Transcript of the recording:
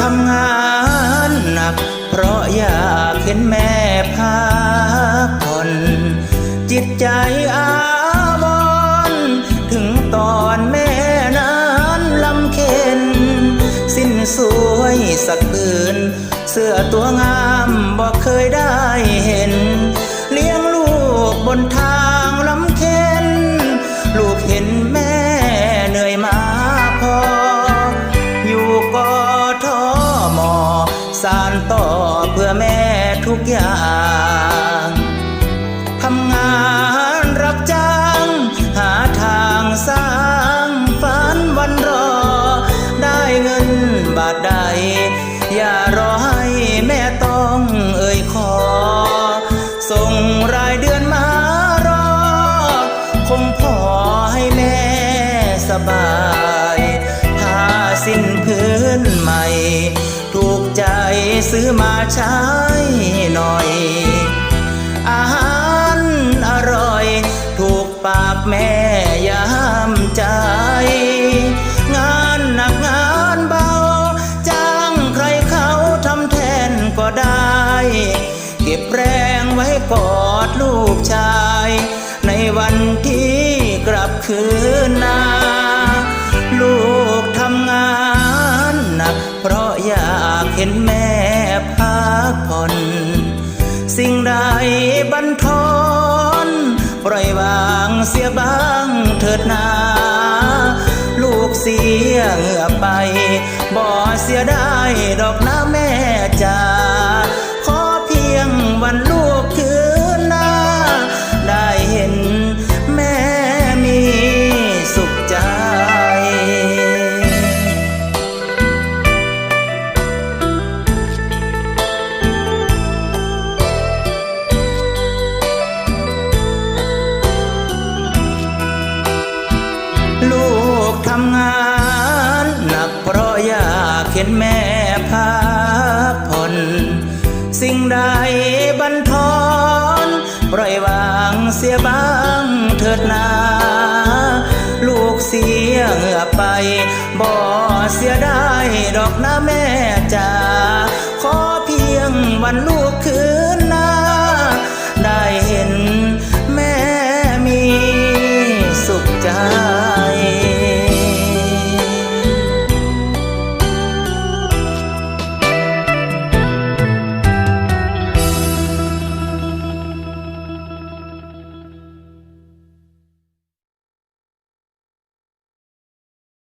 ทำงานหนัก เพราะอยากเห็นแม่พักผ่อนจิตใจอาวนถึงตอนแม่นั้นลำเค็น สิ้นสวยสักคืน เสื้อตัวงามบอกเคยได้เห็น เลี้ยงลูกบนทาง สารต่อเพื่อแม่ทุกอย่าง ทำงานรับจ้าง หาทางสร้างฝันวันรอ ได้เงินบาทใด อย่ารอให้แม่ต้องเอ่ยขอ ส่งรายเดือนมารอ คงพอให้แม่สบายผ้าสิ้นพื้นใหม่ ใจซื้อมาใช้หน่อย อาหารอร่อย ถูกปากแม่ยามใจ งานหนักงานเบา จ้างใครเขาทำแทนก็ได้ เก็บแรงไว้กอดลูกชาย ห็นแม่พักผ่อน สิ่งใดบันทอนปล่อยวางเสียบ้างเถิดนา ลูกเสียเหงื่อไป บ่เสียได้ดอก ห็นแม่พักผ่อนสิ่งใดบันทอนปล่อยวางเสียบ้างเถิดนา ลูกเสียเหงื่อไป บ่เสียได้ดอกนะแม่จ๋า